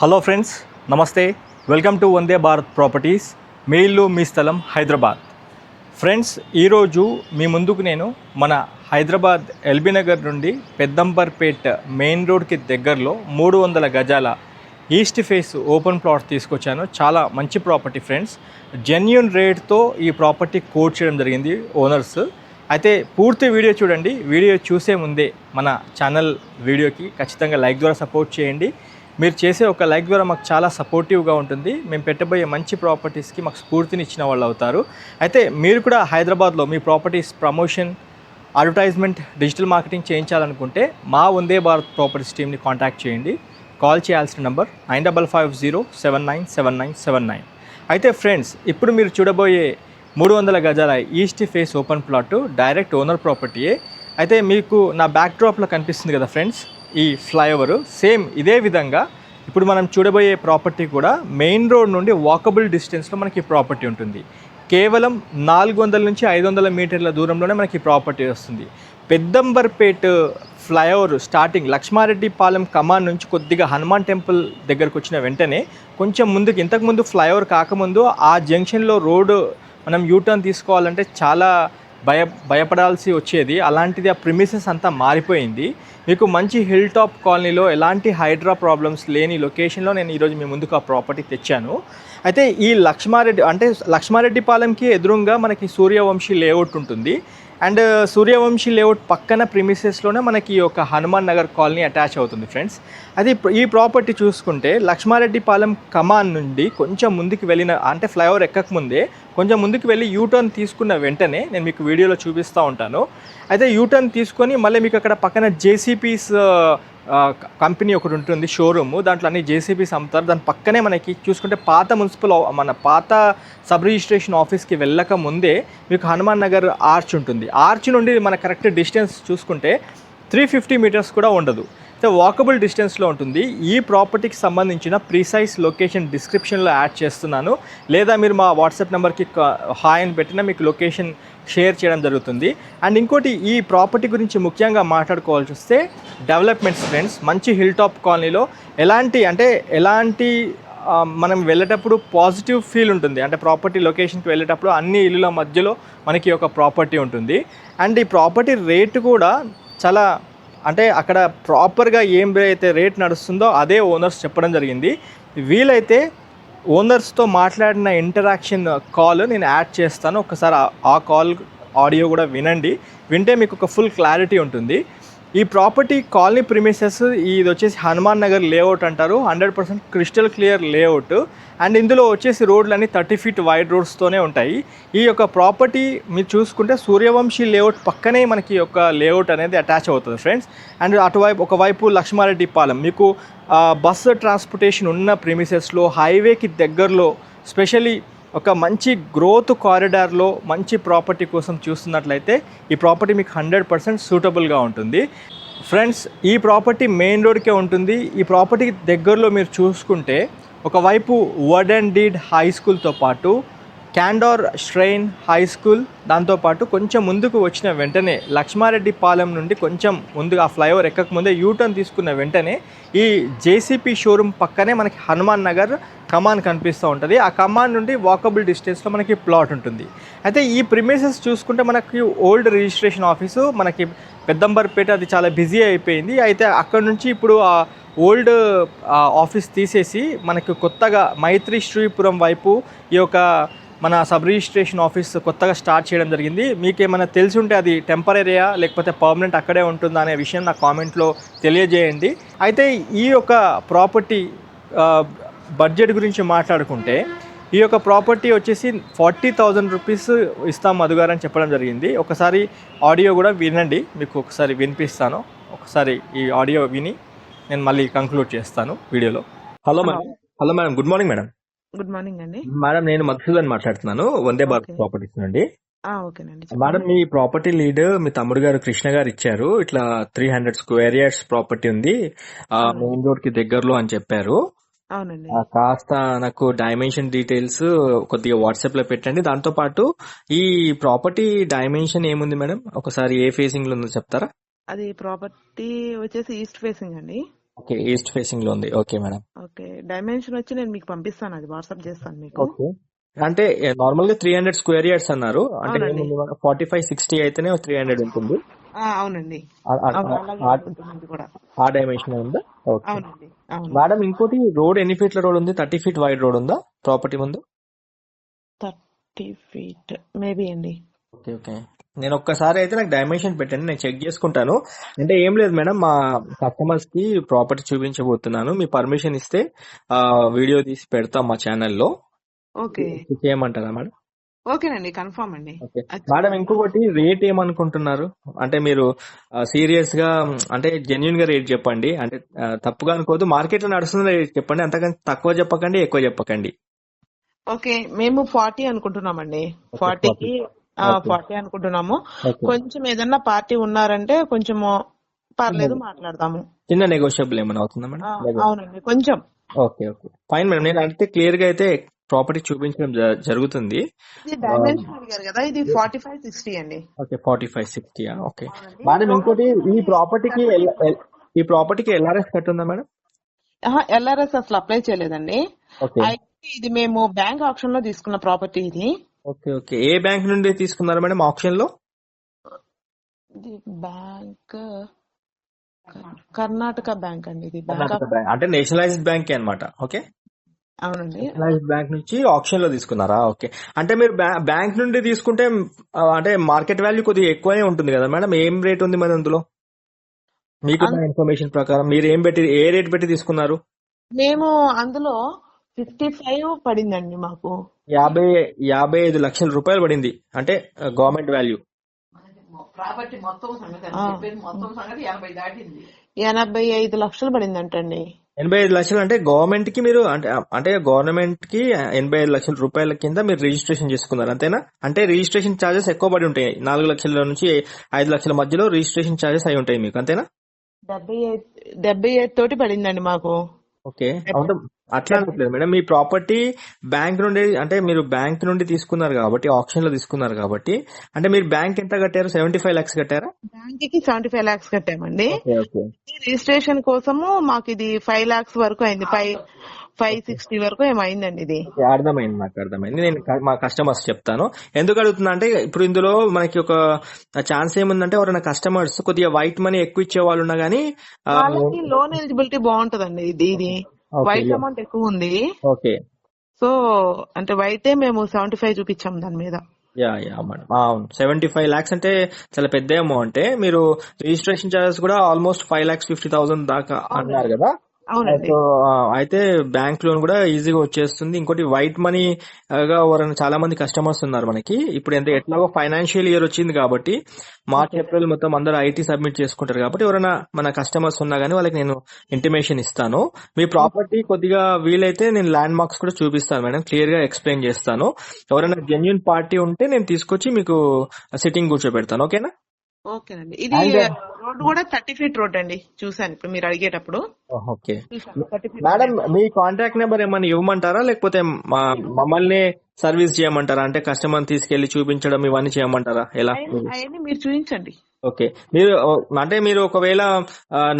Hello friends నమస్తే welcome to Vande Bharat properties మీ ఇల్లు మీ స్థలం హైదరాబాద్. ఫ్రెండ్స్ ఈరోజు మీ ముందుకు నేను మన హైదరాబాద్ ఎల్బీ నగర్ నుండి పెద్దంబర్పేట్ మెయిన్ రోడ్కి దగ్గరలో మూడు వందల గజాల ఈస్ట్ ఫేస్ ఓపెన్ ప్లాట్ తీసుకొచ్చాను. చాలా మంచి ప్రాపర్టీ ఫ్రెండ్స్ జెన్యున్ రేట్తో ఈ ప్రాపర్టీ కోట్ చేయడం జరిగింది ఓనర్స్ అయితే పూర్తి వీడియో చూడండి. వీడియో చూసే ముందే మన ఛానల్ వీడియోకి ఖచ్చితంగా లైక్ ద్వారా సపోర్ట్ చేయండి. మీరు చేసే ఒక లైక్ ద్వారా మాకు చాలా సపోర్టివ్గా ఉంటుంది. మేము పెట్టబోయే మంచి ప్రాపర్టీస్కి మాకు స్ఫూర్తిని ఇచ్చిన వాళ్ళు అవుతారు. అయితే మీరు కూడా హైదరాబాద్లో మీ properties promotion advertisement digital marketing చేయించాలనుకుంటే మా వందే భారత్ ప్రాపర్టీస్ టీమ్ని కాంటాక్ట్ చేయండి. కాల్ చేయాల్సిన number nine double five zero seven nine seven nine seven nine. అయితే ఫ్రెండ్స్ ఇప్పుడు మీరు చూడబోయే మూడు వందల గజాల east face open plot direct owner ప్రాపర్టీయే అయితే మీకు నా బ్యాక్ డ్రాప్లో కనిపిస్తుంది కదా ఫ్రెండ్స్ ఈ ఫ్లైఓవర్ సేమ్ ఇదే విధంగా ఇప్పుడు మనం చూడబోయే ప్రాపర్టీ కూడా మెయిన్ రోడ్ నుండి వాకబుల్ డిస్టెన్స్లో మనకి ప్రాపర్టీ ఉంటుంది. కేవలం నాలుగు వందల నుంచి ఐదు వందల మీటర్ల దూరంలోనే మనకి ప్రాపర్టీ వస్తుంది. పెద్దంబర్పేట్ ఫ్లైఓవర్ స్టార్టింగ్ లక్ష్మారెడ్డి పాలెం కమాన్ నుంచి కొద్దిగా హనుమాన్ టెంపుల్ దగ్గరకు వచ్చిన వెంటనే కొంచెం ముందుకు ఇంతకుముందు ఫ్లైఓవర్ కాకముందు ఆ జంక్షన్లో రోడ్డు మనం యూటర్న్ తీసుకోవాలంటే చాలా భయ భయపడాల్సి వచ్చేది. అలాంటిది ఆ ప్రిమిసెస్ అంతా మారిపోయింది. మీకు మంచి హిల్ టాప్ కాలనీలో ఎలాంటి హైడ్రా ప్రాబ్లమ్స్ లేని లొకేషన్లో నేను ఈరోజు మీ ముందుకు ఆ ప్రాపర్టీ తెచ్చాను. అయితే ఈ లక్ష్మారెడ్డి అంటే లక్ష్మారెడ్డి పాలెంకి ఎదురుగా మనకి సూర్యవంశీ లేఅవుట్ ఉంటుంది. అండ్ సూర్యవంశీ లేఅవుట్ పక్కన ప్రిమిసెస్లోనే మనకి ఈ యొక్క హనుమాన్ నగర్ కాలనీ అటాచ్ అవుతుంది ఫ్రెండ్స్ అది ఈ ప్రాపర్టీ చూసుకుంటే లక్ష్మారెడ్డిపాలెం కమాన్ నుండి కొంచెం ముందుకు వెళ్ళిన అంటే ఫ్లైఓవర్ ఎక్కక ముందే కొంచెం ముందుకు వెళ్ళి యూటర్న్ తీసుకున్న వెంటనే నేను మీకు వీడియోలో చూపిస్తూ ఉంటాను. అయితే యూటర్న్ తీసుకొని మళ్ళీ మీకు అక్కడ పక్కన జేసీపీస్ కంపెనీ ఒకటి ఉంటుంది షోరూమ్ దాంట్లో అన్ని జేసీబీస్ అమ్ముతారు. దాని పక్కనే మనకి చూసుకుంటే పాత మున్సిపల్ మన పాత సబ్ రిజిస్ట్రేషన్ ఆఫీస్కి వెళ్ళక ముందే మీకు హనుమాన్ నగర్ ఆర్చ్ ఉంటుంది. ఆర్చ్ నుండి మన కరెక్ట్ డిస్టెన్స్ చూసుకుంటే త్రీ ఫిఫ్టీ మీటర్స్ కూడా ఉండదు. అయితే వాకబుల్ డిస్టెన్స్లో ఉంటుంది. ఈ ప్రాపర్టీకి సంబంధించిన ప్రీసైజ్ లొకేషన్ డిస్క్రిప్షన్లో యాడ్ చేస్తున్నాను. లేదా మీరు మా వాట్సాప్ నెంబర్కి హాయ్ అని పెట్టినా మీకు లొకేషన్ షేర్ చేయడం జరుగుతుంది. అండ్ ఇంకోటి ఈ ప్రాపర్టీ గురించి ముఖ్యంగా మాట్లాడుకోవాల్సి వస్తే డెవలప్మెంట్స్ ఫ్రెండ్స్ మంచి హిల్ టాప్ కాలనీలో ఎలాంటి అంటే ఎలాంటి మనం వెళ్ళేటప్పుడు పాజిటివ్ ఫీల్ ఉంటుంది. అంటే ప్రాపర్టీ లొకేషన్కి వెళ్ళేటప్పుడు అన్ని ఇల్లుల మధ్యలో మనకి ఒక ప్రాపర్టీ ఉంటుంది. అండ్ ఈ ప్రాపర్టీ రేటు కూడా చాలా అంటే అక్కడ ప్రాపర్గా ఏం అయితే రేట్ నడుస్తుందో అదే ఓనర్స్ చెప్పడం జరిగింది. వీలైతే ఓనర్స్తో మాట్లాడిన ఇంటరాక్షన్ కాల్ నేను యాడ్ చేస్తాను. ఒకసారి ఆ- కాల్ ఆడియో కూడా వినండి. వింటే మీకు ఒక ఫుల్ క్లారిటీ ఉంటుంది. ఈ ప్రాపర్టీ కాలనీ ప్రిమిసెస్ ఇది వచ్చేసి హనుమాన్ నగర్ లేఅవుట్ అంటారు. Hundred percent crystal clear layout. And ఇందులో వచ్చేసి రోడ్లన్నీ థర్టీ ఫీట్ వైడ్ రోడ్స్తోనే ఉంటాయి. ఈ యొక్క ప్రాపర్టీ మీరు చూసుకుంటే సూర్యవంశీ లేఅవుట్ పక్కనే మనకి ఒక యొక్క లేఅవుట్ అనేది అటాచ్ అవుతుంది ఫ్రెండ్స్ అండ్ అటువైపు ఒకవైపు లక్ష్మారెడ్డి పాలెం. మీకు బస్సు ట్రాన్స్పోర్టేషన్ ఉన్న ప్రిమిసెస్లో హైవేకి దగ్గరలో స్పెషలీ ఒక మంచి గ్రోత్ కారిడార్లో మంచి ప్రాపర్టీ కోసం చూస్తున్నట్లయితే ఈ ప్రాపర్టీ మీకు హండ్రెడ్ పర్సెంట్ సూటబుల్గా ఉంటుంది. ఫ్రెండ్స్ ఈ ప్రాపర్టీ మెయిన్ రోడ్కే ఉంటుంది. ఈ ప్రాపర్టీకి దగ్గరలో మీరు చూసుకుంటే ఒకవైపు వర్డ్ అండ్ డీడ్ హై స్కూల్తో పాటు క్యాండోర్ స్ట్రెయిన్ హై స్కూల్ దాంతోపాటు కొంచెం ముందుకు వచ్చిన వెంటనే లక్ష్మారెడ్డి పాలెం నుండి కొంచెం ముందుగా ఆ ఫ్లైఓవర్ ఎక్కకముందే యూటర్న్ తీసుకున్న వెంటనే ఈ జేసీపీ షోరూమ్ పక్కనే మనకి హనుమాన్ నగర్ కమాన్ కనిపిస్తూ ఉంటుంది. ఆ కమాన్ నుండి వాకబుల్ డిస్టెన్స్లో మనకి ప్లాట్ ఉంటుంది. అయితే ఈ ప్రిమిసెస్ చూసుకుంటే మనకి ఓల్డ్ రిజిస్ట్రేషన్ ఆఫీసు మనకి పెద్దంబర్పేట అది చాలా బిజీ అయిపోయింది. అయితే అక్కడ నుంచి ఇప్పుడు ఆ ఓల్డ్ ఆఫీస్ తీసేసి మనకు కొత్తగా మైత్రి శ్రీపురం వైపు ఈ యొక్క మన సబ్ రిజిస్ట్రేషన్ ఆఫీస్ కొత్తగా స్టార్ట్ చేయడం జరిగింది. మీకు ఏమైనా తెలిసి ఉంటే అది టెంపరీయా లేకపోతే పర్మనెంట్ అక్కడే ఉంటుందా అనే విషయం నా కామెంట్లో తెలియజేయండి. అయితే ఈ యొక్క ప్రాపర్టీ బడ్జెట్ గురించి మాట్లాడుకుంటే ఈ యొక్క ప్రాపర్టీ వచ్చేసి ఫార్టీ థౌజండ్ రూపీస్ ఇస్తాం మధుగారు అని చెప్పడం జరిగింది. ఒకసారి ఆడియో కూడా వినండి మీకు ఒకసారి వినిపిస్తాను. ఒకసారి ఈ ఆడియో విని నేను మళ్ళీ కంక్లూడ్ చేస్తాను వీడియోలో. Hello madam hello madam good morning madam. Good morning అండి. మేడం నేను మధుసూదన్ మాట్లాడుతున్నాను. వందే భారత్. ప్రాపర్టీస్ నుండి. మేడం మీ ప్రాపర్టీ లీడ్ మీ తమ్ముడు గారు కృష్ణ గారు ఇచ్చారు. ఇట్లా three hundred square yards property ఉంది. మెయిన్ రోడ్కి దగ్గరలో అని చెప్పారు. అవునండి. కాస్త నాకు డైమెన్షన్ డీటెయిల్స్ కొద్దిగా వాట్సాప్లో పెట్టండి. దాంతో పాటు ఈ ప్రాపర్టీ డైమెన్షన్ ఏముంది మేడం? ఒకసారి ఏ ఫేసింగ్లో ఉందో చెప్తారా? అది ప్రాపర్టీ వచ్చేసి ఈస్ట్ ఫేసింగ్ అండి. ఓకే ఈస్ట్ ఫేసింగ్లో ఉంది. Okay madam. ఓకే డైమెన్షన్ వచ్చి నేను మీకు పంపిస్తాను. అది వాట్సాప్ చేస్తాను మీకు. ఓకే. అంటే నార్మల్గా త్రీ హండ్రెడ్ స్క్వేర్ యార్డ్స్ అన్నారు. అంటే. ఫార్టీ ఫైవ్ సిక్స్టీ అయితేనే త్రీ హండ్రెడ్ ఉంటుంది. ఆ, అవునండి. ఆ- డైమెన్షన్ ఉందా? ఓకే మేడం ఇంకోటి రోడ్ ఎన్ని ఫీట్ల రోడ్ ఉంది? థర్టీ ఫీట్ వైడ్ రోడ్ ఉందా? ప్రాపర్టీ ముందు? థర్టీ ఫీట్ మేబీ అండి. ఓకే ఓకే నేను ఒక్కసారి అయితే నాకు డైమెన్షన్ పెట్టండి నేను చెక్ చేసుకుంటాను. అంటే ఏం లేదు మేడం మా కస్టమర్స్కి ప్రాపర్టీ చూపించబోతున్నాను. మీ పర్మిషన్ ఇస్తే వీడియో తీసి పెడతాం మా ఛానల్లో ఓకే. చేయమంటారా మేడం? ఓకేనండి కన్ఫర్మ్ అండి. ఓకే. అచ్చా. మేడం ఇంకొకటి రేట్ ఏమనుకుంటున్నారు? అంటే మీరు సీరియస్గా అంటే జెన్యున్గా రేట్ చెప్పండి. అంటే ఆ, తప్పుగా అనుకోవద్దు. మార్కెట్లో నడుస్తున్న రేట్ చెప్పండి. అంతకని తక్కువ చెప్పకండి ఎక్కువ చెప్పకండి. ఓకే మేము ఫార్టీ అనుకుంటున్నామండి. Okay, ఫార్టీకి 40. ఫార్టీ అనుకుంటున్నాము. ఓకే. కొంచెం ఏదన్నా పార్టీ ఉన్నారంటే కొంచెము పర్లేదు మాట్లాడదాము. చిన్న నెగోషియబుల్ ఏమైనా అవుతుందా ఆ, మేడం అవునండి కొంచెం. Okay okay. ఫైన్ మేడం నేను అంటే క్లియర్గా అయితే ప్రాపర్టీ చూపించడం జరుగుతుంది. ఇది డైమెన్షన్ అడిగారు కదా ఇది ఫార్టీ ఫైవ్ సిక్స్టీ అండి. Okay forty five sixty okay. Madam ఇంకోటి ఈ ప్రాపర్టీకి ఈ ప్రాపర్టీకి ఎల్ఆర్ఎస్ కట్ ఉందా మేడం? ఎల్ఆర్ఎస్ అసలు అప్లై చేయలేదండి. అయితే ఇది మేము బ్యాంక్ ఆప్షన్లో తీసుకున్న ప్రాపర్టీ ఇది. Okay okay. ఏ బ్యాంక్ నుండి తీసుకున్నారు మేడం ఆప్షన్లో ఇది బ్యాంక్ కర్ణాటక బ్యాంక్ అండి ఇది. అంటే నేషనలైజ్డ్ బ్యాంక్ అన్నమాట. ఓకే. అవునండి. బ్యాంక్ నుంచి ఆప్షన్లో తీసుకున్నారా? ఓకే. అంటే మీరు బ్యా- బ్యాంక్ నుండి తీసుకుంటే అంటే మార్కెట్ వాల్యూ కొద్దిగా ఎక్కువనే ఉంటుంది కదా మేడం? ఏం రేట్ ఉంది మరి అందులో? మీకు ఇన్ఫర్మేషన్ ప్రకారం మీరు ఏం పెట్టి ఏ రేట్ పెట్టి తీసుకున్నారు? మేము అందులో ఫిఫ్టీ ఫైవ్ పడిందండి మాకు. యాభై యాభై ఐదు లక్షల రూపాయలు పడింది. అంటే గవర్నమెంట్ వాల్యూ. ప్రాపర్టీ మొత్తం సంగతి మొత్తం సంగతి ఎనభై దాటింది. ఎనభై ఐదు లక్షలు పడిందంటండి. ఎనభై ఐదు లక్షలు అంటే గవర్నమెంట్కి మీరు అంటే అంటే గవర్నమెంట్కి ఎనభై ఐదు లక్షల రూపాయల కింద మీరు రిజిస్ట్రేషన్ చేసుకున్నారు అంతేనా? అంటే రిజిస్ట్రేషన్ ఛార్జెస్ ఎక్కువ పడి ఉంటాయి. నాలుగు లక్షల నుంచి ఐదు లక్షల మధ్యలో రిజిస్ట్రేషన్ ఛార్జెస్ అయి ఉంటాయి మీకు అంతేనా? డెబ్బై ఐదు డెబ్బై ఐదు తోటి పడిందండి మాకు. ఓకే. అంటే అట్లా అనుకోలేదు మేడం మీ ప్రాపర్టీ బ్యాంక్ నుండి అంటే మీరు బ్యాంక్ నుండి తీసుకున్నారు కాబట్టి ఆప్షన్లో తీసుకున్నారు కాబట్టి అంటే మీరు బ్యాంక్ ఎంత కట్టారు? సెవెంటీ ఫైవ్ లాక్స్ కట్టారా? బ్యాంక్కి సెవెంటీ ఫైవ్ లాక్స్ కట్టామండి. రిజిస్ట్రేషన్ కోసము మాకు ఇది ఫైవ్ లాక్స్ వరకు అయింది. ఫైవ్ ఫైవ్ సిక్స్టీ వరకు ఏమైందండి ఇది? అర్థమైంది నాకు అర్థమైంది. నేను మా కస్టమర్స్ చెప్తాను. ఎందుకు అడుగుతున్నా అంటే ఇప్పుడు ఇందులో మనకి ఒక ఛాన్స్ ఏముందంటే ఎవరైనా కస్టమర్స్ కొద్దిగా వైట్ మనీ ఎక్కువ ఇచ్చే వాళ్ళు ఉన్నా గానీ లోన్ ఎలిజిబిలిటీ బాగుంటదండి ఇది ఇది. వైట్. అమౌంట్ ఎక్కువ ఉంది. ఓకే. సో అంటే వైటే మేము సెవెంటీ ఫైవ్ చూపించాం దాని మీద. Yeah yeah madam. అవును. సెవెంటీ ఫైవ్ లాక్స్ అంటే చాలా పెద్ద అమౌంట్ మీరు రిజిస్ట్రేషన్ చార్జెస్ కూడా almost five lakhs fifty thousand దాకా అన్నారు కదా. సో అయితే బ్యాంక్ లోన్ కూడా ఈజీగా వచ్చేస్తుంది. ఇంకోటి వైట్ మనీ గా ఎవరైనా చాలా మంది కస్టమర్స్ ఉన్నారు మనకి. ఇప్పుడు ఎంత ఎట్లాగో ఫైనాన్షియల్ ఇయర్ వచ్చింది కాబట్టి మార్చ్ ఏప్రిల్ మొత్తం అందరూ ఐటీ సబ్మిట్ చేసుకుంటారు కాబట్టి ఎవరైనా మన కస్టమర్స్ ఉన్నా గానీ వాళ్ళకి నేను ఇంటిమేషన్ ఇస్తాను. మీ ప్రాపర్టీ కొద్దిగా వీలైతే నేను ల్యాండ్ మార్క్స్ కూడా చూపిస్తాను మేడం. క్లియర్గా ఎక్స్ప్లెయిన్ చేస్తాను. ఎవరైనా జెన్యున్ పార్టీ ఉంటే నేను తీసుకొచ్చి మీకు సిట్టింగ్ కూర్చోబెడతాను. ఓకేనా? ఓకేనండి. ఇది రోడ్ కూడా థర్టీ ఫీట్ రోడ్ అండి చూసాను ఇప్పుడు మీరు అడిగేటప్పుడు. ఓకే. మేడం మీ కాంటాక్ట్ నెంబర్ ఏమైనా ఇవ్వమంటారా? లేకపోతే మమ్మల్ని సర్వీస్ చేయమంటారా? అంటే కస్టమర్ తీసుకెళ్ళి చూపించడం ఇవన్నీ చేయమంటారా? ఎలా? అవన్నీ మీరు చూపించండి ఓకే. మీరు అంటే మీరు ఒకవేళ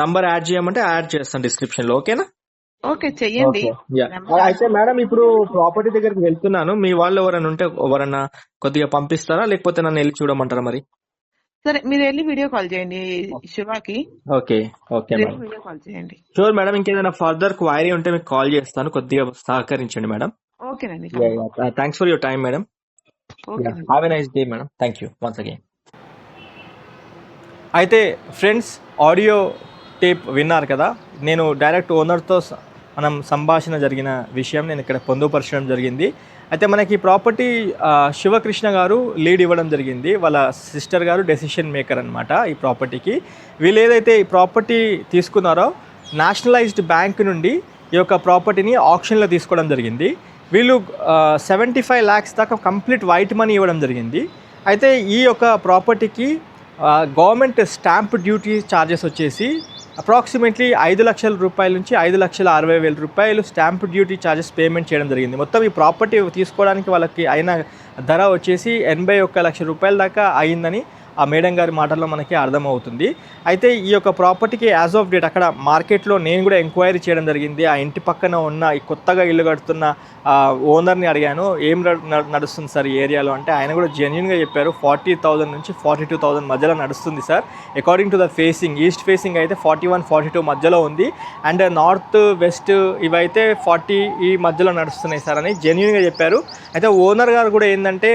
నంబర్ యాడ్ చేయమంటే యాడ్ చేస్తాను డిస్క్రిప్షన్లో ఓకేనా? ఓకే చెయ్యండి. అయితే మేడం ఇప్పుడు ప్రాపర్టీ దగ్గరికి వెళ్తున్నాను. మీ వాళ్ళు ఎవరైనా ఉంటే ఎవరన్నా కొద్దిగా పంపిస్తారా? లేకపోతే నన్ను వెళ్ళి చూడమంటారా మరి? సరే మీరు వెళ్ళి వీడియో కాల్ చేయండి శివాకి. Okay okay madam. Video call చేయండి. షూర్ మేడం ఇంకేదైనా ఫర్దర్ క్వైరీ ఉంటే మీకు కాల్ చేస్తాను కొద్దిగా సహకరించండి మేడం. ఓకేనండి thanks for your time madam. Have a nice day madam. Thank you once again అయితే ఫ్రెండ్స్ ఆడియో టేప్ విన్నారు కదా? నేను డైరెక్ట్ ఓనర్తో మనం సంభాషణ జరిగిన విషయం నేను ఇక్కడ పొందుపరచడం జరిగింది. అయితే మనకి ప్రాపర్టీ శివకృష్ణ గారు లీడ్ ఇవ్వడం జరిగింది. వాళ్ళ సిస్టర్ గారు డెసిషన్ మేకర్ అనమాట ఈ ప్రాపర్టీకి. వీళ్ళు ఏదైతే ఈ ప్రాపర్టీ తీసుకున్నారో నేషనలైజ్డ్ బ్యాంక్ నుండి ఈ యొక్క ప్రాపర్టీని ఆప్షన్లో తీసుకోవడం జరిగింది. వీళ్ళు సెవెంటీ ఫైవ్ ల్యాక్స్ దాకా కంప్లీట్ వైట్ మనీ ఇవ్వడం జరిగింది. అయితే ఈ యొక్క ప్రాపర్టీకి గవర్నమెంట్ స్టాంప్ డ్యూటీ ఛార్జెస్ వచ్చేసి అప్రాక్సిమేట్లీ ఐదు లక్షల రూపాయల నుంచి ఐదు లక్షల అరవై వేల రూపాయలు స్టాంప్ డ్యూటీ ఛార్జెస్ పేమెంట్ చేయడం జరిగింది. మొత్తం ఈ ప్రాపర్టీ తీసుకోవడానికి వాళ్ళకి అయిన ధర వచ్చేసి ఎనభై ఒక్క లక్షల రూపాయల దాకా అయిందని ఆ మేడం గారి మాటల్లో మనకి అర్థమవుతుంది. అయితే ఈ యొక్క ప్రాపర్టీకి యాజ్ ఆఫ్ డేట్ అక్కడ మార్కెట్లో నేను కూడా ఎంక్వైరీ చేయడం జరిగింది. ఆ ఇంటి పక్కన ఉన్న ఈ కొత్తగా ఇల్లు కడుతున్న ఓనర్ని అడిగాను. ఏం నడుస్తుంది సార్ ఈ ఏరియాలో అంటే ఆయన కూడా జెన్యున్గా చెప్పారు. ఫార్టీ థౌజండ్ నుంచి ఫార్టీ టూ థౌసండ్ మధ్యలో నడుస్తుంది sir. According to the facing east facing అయితే ఫార్టీ వన్ ఫార్టీ టూ మధ్యలో ఉంది. అండ్ నార్త్ వెస్ట్ ఇవైతే ఫార్టీ ఈ మధ్యలో నడుస్తున్నాయి సార్ అని జెన్యున్గా చెప్పారు. అయితే ఓనర్ గారు కూడా ఏంటంటే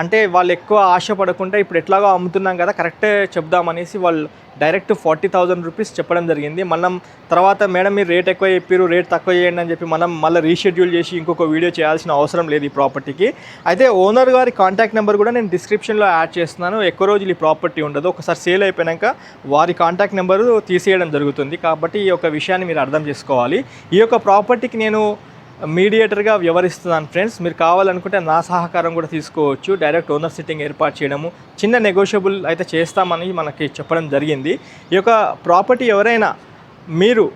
అంటే వాళ్ళు ఎక్కువ ఆశపడకుండా ఇప్పుడు ఎట్లాగో అమ్ముతున్నాం కదా కరెక్టే చెప్దామనేసి వాళ్ళు డైరెక్ట్ ఫార్టీ థౌజండ్ రూపీస్ చెప్పడం జరిగింది. మనం తర్వాత మేడం మీరు రేట్ ఎక్కువ చెప్పారు రేట్ తక్కువ చేయండి అని చెప్పి మనం మళ్ళీ రీషెడ్యూల్ చేసి ఇంకొక వీడియో చేయాల్సిన అవసరం లేదు ఈ ప్రాపర్టీకి. అయితే ఓనర్ గారి కాంటాక్ట్ నెంబర్ కూడా నేను డిస్క్రిప్షన్లో యాడ్ చేస్తున్నాను. ఎక్కువ రోజులు ఈ ప్రాపర్టీ ఉండదు. ఒకసారి సేల్ అయిపోయాక వారి కాంటాక్ట్ నెంబరు తీసేయడం జరుగుతుంది. కాబట్టి ఈ యొక్క విషయాన్ని మీరు అర్థం చేసుకోవాలి. ఈ యొక్క ప్రాపర్టీకి నేను మీడియేటర్గా వ్యవహరిస్తున్నాను ఫ్రెండ్స్. మీరు కావాలనుకుంటే నా సహకారం కూడా తీసుకోవచ్చు. డైరెక్ట్ ఓనర్ సిట్టింగ్ ఏర్పాటు చేయడము చిన్న నెగోషియబుల్ అయితే చేస్తామని మనకి చెప్పడం జరిగింది. ఈ యొక్క ప్రాపర్టీ ఎవరైనా మీరు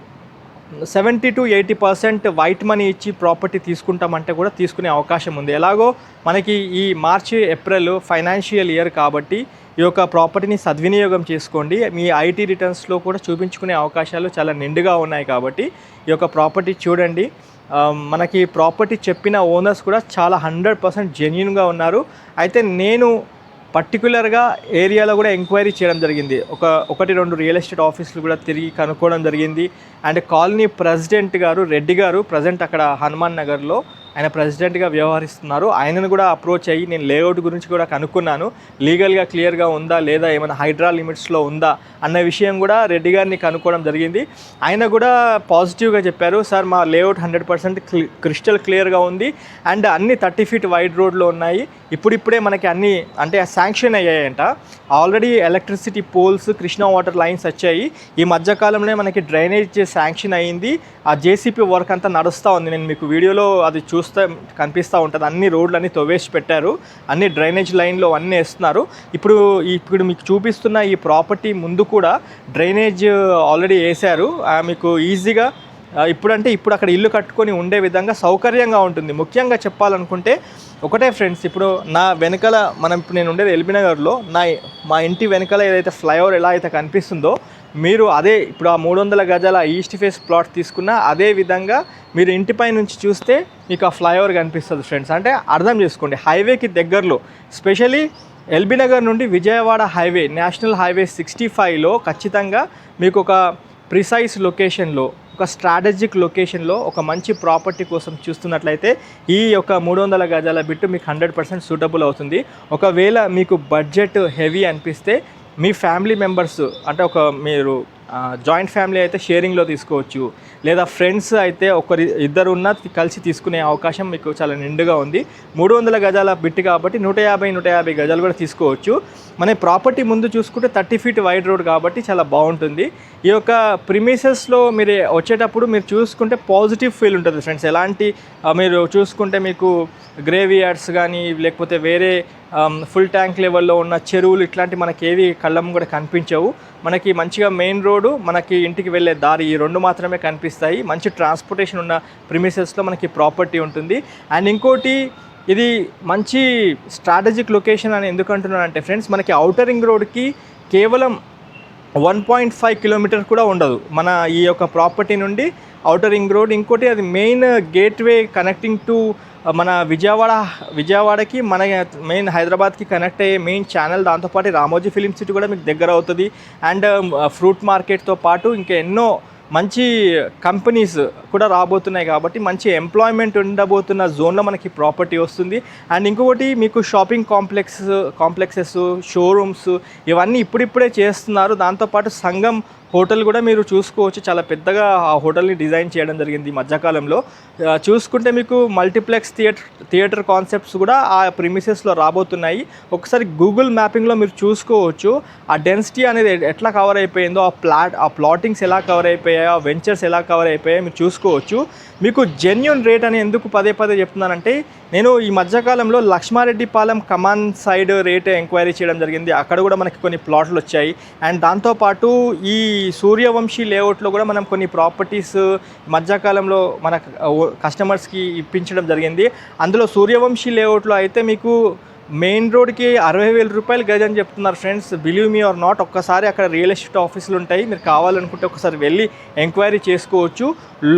seventy to eighty percent white money ఇచ్చి ప్రాపర్టీ తీసుకుంటామంటే కూడా తీసుకునే అవకాశం ఉంది. ఎలాగో మనకి ఈ మార్చి ఏప్రిల్ ఫైనాన్షియల్ ఇయర్ కాబట్టి ఈ యొక్క ప్రాపర్టీని సద్వినియోగం చేసుకోండి. మీ ఐటీ రిటర్న్స్లో కూడా చూపించుకునే అవకాశాలు చాలా నిండుగా ఉన్నాయి కాబట్టి ఈ యొక్క ప్రాపర్టీ చూడండి. Um, మనకి ప్రాపర్టీ చెప్పిన ఓనర్స్ కూడా చాలా హండ్రెడ్ పర్సెంట్ జెన్యున్గా ఉన్నారు. అయితే నేను పర్టికులర్గా ఏరియాలో కూడా ఎంక్వైరీ చేయడం జరిగింది. ఒక ఒకటి రెండు రియల్ ఎస్టేట్ ఆఫీసులు కూడా తిరిగి కనుక్కోవడం జరిగింది. అండ్ కాలనీ ప్రెసిడెంట్ గారు రెడ్డి గారు ప్రజెంట్ అక్కడ హనుమాన్ నగర్లో ఆయన ప్రెసిడెంట్గా వ్యవహరిస్తున్నారు. ఆయనను కూడా అప్రోచ్ అయ్యి నేను లేఅవుట్ గురించి కూడా కనుక్కున్నాను. లీగల్గా క్లియర్గా ఉందా లేదా ఏమైనా హైడ్రా లిమిట్స్లో ఉందా అన్న విషయం కూడా రెడ్డి గారిని కనుక్కోవడం జరిగింది. ఆయన కూడా పాజిటివ్గా చెప్పారు సార్ మా లేఅవుట్ హండ్రెడ్ పర్సెంట్ క్రిస్టల్ క్లియర్గా ఉంది. అండ్ అన్ని థర్టీ ఫీట్ వైడ్ రోడ్లో ఉన్నాయి. ఇప్పుడిప్పుడే మనకి అన్ని అంటే sanction అయ్యాయంట. Already electricity poles Krishna water lines వచ్చాయి. ఈ మధ్యకాలంలోనే మనకి డ్రైనేజ్ శాంక్షన్ అయ్యింది. ఆ జేసీపీ వర్క్ అంతా నడుస్తూ ఉంది. నేను మీకు వీడియోలో అది చూస్తే కనిపిస్తూ ఉంటుంది. అన్ని రోడ్లు అన్ని తవ్వేసి పెట్టారు. అన్ని డ్రైనేజ్ లైన్లో అన్నీ వేస్తున్నారు. ఇప్పుడు ఇప్పుడు మీకు చూపిస్తున్న ఈ ప్రాపర్టీ ముందు కూడా డ్రైనేజ్ ఆల్రెడీ వేశారు. ఆ, మీకు ఈజీగా ఇప్పుడంటే ఇప్పుడు అక్కడ ఇల్లు కట్టుకొని ఉండే విధంగా సౌకర్యంగా ఉంటుంది. ముఖ్యంగా చెప్పాలనుకుంటే ఒకటే ఫ్రెండ్స్ ఇప్పుడు నా వెనకాల మనం ఇప్పుడు నేను ఉండేది ఎల్బీ నగర్లో. నా మా ఇంటి వెనకాల ఏదైతే ఫ్లైఓవర్ ఎలా అయితే కనిపిస్తుందో మీరు అదే ఇప్పుడు ఆ మూడు వందల గజాల ఈస్ట్ ఫేస్ ప్లాట్ తీసుకున్న అదే విధంగా మీరు ఇంటిపై నుంచి చూస్తే మీకు ఆ ఫ్లైఓవర్ కనిపిస్తుంది ఫ్రెండ్స్ అంటే అర్థం చేసుకోండి హైవేకి దగ్గరలో స్పెషలీ ఎల్బీ నగర్ నుండి Vijayawada highway national highway sixty ఫైవ్లో ఖచ్చితంగా మీకు ఒక ప్రిసైజ్ లొకేషన్లో ఒక స్ట్రాటజిక్ లొకేషన్లో ఒక మంచి ప్రాపర్టీ కోసం చూస్తున్నట్లయితే ఈ యొక్క మూడు వందల గజాల బిట్టు మీకు హండ్రెడ్ పర్సెంట్ సూటబుల్ అవుతుంది. ఒకవేళ మీకు బడ్జెట్ హెవీ అనిపిస్తే మీ ఫ్యామిలీ మెంబర్స్ అంటే ఒక మీరు జాయింట్ ఫ్యామిలీ అయితే షేరింగ్లో తీసుకోవచ్చు. లేదా ఫ్రెండ్స్ అయితే ఒకరి ఇద్దరు ఉన్న కలిసి తీసుకునే అవకాశం మీకు చాలా నిండుగా ఉంది. మూడు వందల గజాల బిట్ కాబట్టి నూట యాభై నూట యాభై గజాలు కూడా తీసుకోవచ్చు. మన ప్రాపర్టీ ముందు చూసుకుంటే థర్టీ ఫీట్ వైడ్ రోడ్ కాబట్టి చాలా బాగుంటుంది. ఈ యొక్క ప్రిమిసెస్లో మీరు వచ్చేటప్పుడు మీరు చూసుకుంటే పాజిటివ్ ఫీల్ ఉంటుంది ఫ్రెండ్స్. ఎలాంటి మీరు చూసుకుంటే మీకు గ్రేవీ యార్డ్స్ కానీ లేకపోతే వేరే ఫుల్ ట్యాంక్ లెవెల్లో ఉన్న చెరువులు ఇట్లాంటి మనకి ఏవి కళ్ళం కూడా కనిపించవు. మనకి మంచిగా మెయిన్ రోడ్ రోడ్డు మనకి ఇంటికి వెళ్ళే దారి ఈ రెండు మాత్రమే కనిపిస్తాయి. మంచి ట్రాన్స్పోర్టేషన్ ఉన్న ప్రిమిసెస్లో మనకి ప్రాపర్టీ ఉంటుంది. అండ్ ఇంకోటి ఇది మంచి స్ట్రాటజిక్ లొకేషన్ అని ఎందుకు అంటున్నానంటే ఫ్రెండ్స్ మనకి ఔటర్ రింగ్ రోడ్కి కేవలం వన్ పాయింట్ ఫైవ్ కిలోమీటర్ కూడా ఉండదు. మన ఈ యొక్క ప్రాపర్టీ నుండి ఔటర్ రింగ్ రోడ్ ఇంకోటి అది మెయిన్ గేట్వే కనెక్టింగ్ టు మన విజయవాడ విజయవాడకి మన మెయిన్ హైదరాబాద్కి కనెక్ట్ అయ్యే మెయిన్ ఛానల్ దాంతోపాటు రామోజీ ఫిలిం సిటీ కూడా మీకు దగ్గర అవుతుంది. అండ్ ఫ్రూట్ మార్కెట్తో పాటు ఇంకా ఎన్నో మంచి కంపెనీస్ కూడా రాబోతున్నాయి కాబట్టి మంచి ఎంప్లాయ్మెంట్ ఉండబోతున్న జోన్లో మనకి ప్రాపర్టీ వస్తుంది. అండ్ ఇంకొకటి మీకు షాపింగ్ కాంప్లెక్స్ కాంప్లెక్సెస్ షోరూమ్స్ ఇవన్నీ ఇప్పుడిప్పుడే చేస్తున్నారు. దాంతోపాటు సంఘం హోటల్ కూడా మీరు చూసుకోవచ్చు. చాలా పెద్దగా ఆ హోటల్ని డిజైన్ చేయడం జరిగింది ఈ మధ్యకాలంలో. చూసుకుంటే మీకు మల్టీప్లెక్స్ థియేటర్ థియేటర్ కాన్సెప్ట్స్ కూడా ఆ ప్రిమిసెస్లో రాబోతున్నాయి. ఒకసారి గూగుల్ మ్యాపింగ్లో మీరు చూసుకోవచ్చు. ఆ డెన్సిటీ అనేది ఎట్లా కవర్ అయిపోయిందో ఆ ప్లాట్ ఆ ప్లాటింగ్స్ ఎలా కవర్ అయిపోయాయో ఆ వెంచర్స్ ఎలా కవర్ అయిపోయాయో మీరు చూసుకోవచ్చు. మీకు జెన్యున్ రేట్ అని ఎందుకు పదే పదే చెప్తున్నానంటే నేను ఈ మధ్యకాలంలో Lakshmareddypalem Kaman side rate enquiry చేయడం జరిగింది. అక్కడ కూడా మనకి కొన్ని ప్లాట్లు వచ్చాయి. అండ్ దాంతోపాటు ఈ సూర్యవంశీ లేఅవుట్లో కూడా మనం కొన్ని ప్రాపర్టీస్ మధ్యకాలంలో మన కస్టమర్స్కి ఇప్పించడం జరిగింది. అందులో సూర్యవంశీ లేఅవుట్లో అయితే మీకు మెయిన్ రోడ్కి అరవై వేల రూపాయలు గజ అని చెప్తున్నారు friends. Believe me or not ఒక్కసారి అక్కడ రియల్ ఎస్టేట్ ఆఫీసులు ఉంటాయి. మీరు కావాలనుకుంటే ఒకసారి వెళ్ళి ఎంక్వైరీ చేసుకోవచ్చు.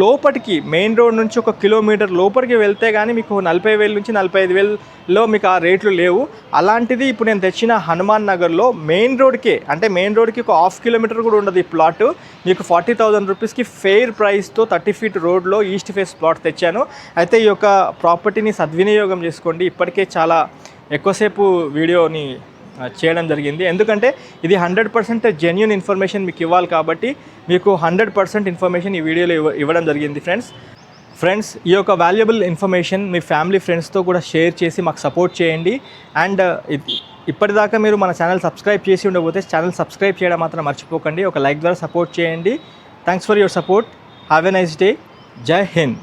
లోపటికి మెయిన్ రోడ్ నుంచి ఒక కిలోమీటర్ లోపలికి వెళ్తే కానీ మీకు నలభై వేల నుంచి నలభై ఐదు వేలలో మీకు ఆ రేట్లు లేవు. అలాంటిది ఇప్పుడు నేను తెచ్చిన హనుమాన్ నగర్లో మెయిన్ రోడ్కే అంటే మెయిన్ రోడ్కి ఒక హాఫ్ కిలోమీటర్ కూడా ఉండదు ఈ ప్లాట్ మీకు ఫార్టీ థౌజండ్ రూపీస్కి ఫెయిర్ ప్రైస్తో థర్టీ ఫీట్ రోడ్లో ఈస్ట్ ఫేస్ ప్లాట్ తెచ్చాను. అయితే ఈ యొక్క ప్రాపర్టీని సద్వినియోగం చేసుకోండి. ఇప్పటికే చాలా ఎక్కువసేపు వీడియోని చేయడం జరిగింది. ఎందుకంటే ఇది హండ్రెడ్ పర్సెంట్ జెన్యున్ ఇన్ఫర్మేషన్ మీకు ఇవ్వాలి కాబట్టి మీకు హండ్రెడ్ పర్సెంట్ ఇన్ఫర్మేషన్ ఈ వీడియోలో ఇవ్వ ఇవ్వడం జరిగింది ఫ్రెండ్స్ ఫ్రెండ్స్ ఈ యొక్క వాల్యుబుల్ ఇన్ఫర్మేషన్ మీ ఫ్యామిలీ ఫ్రెండ్స్తో కూడా షేర్ చేసి మాకు సపోర్ట్ చేయండి. అండ్ uh, ఇప్పటిదాకా మీరు మన ఛానల్ సబ్స్క్రైబ్ చేసి ఉండకపోతే ఛానల్ సబ్స్క్రైబ్ చేయడం మాత్రం మర్చిపోకండి. ఒక లైక్ ద్వారా సపోర్ట్ చేయండి. Thanks for your support have a nice day జై హింద్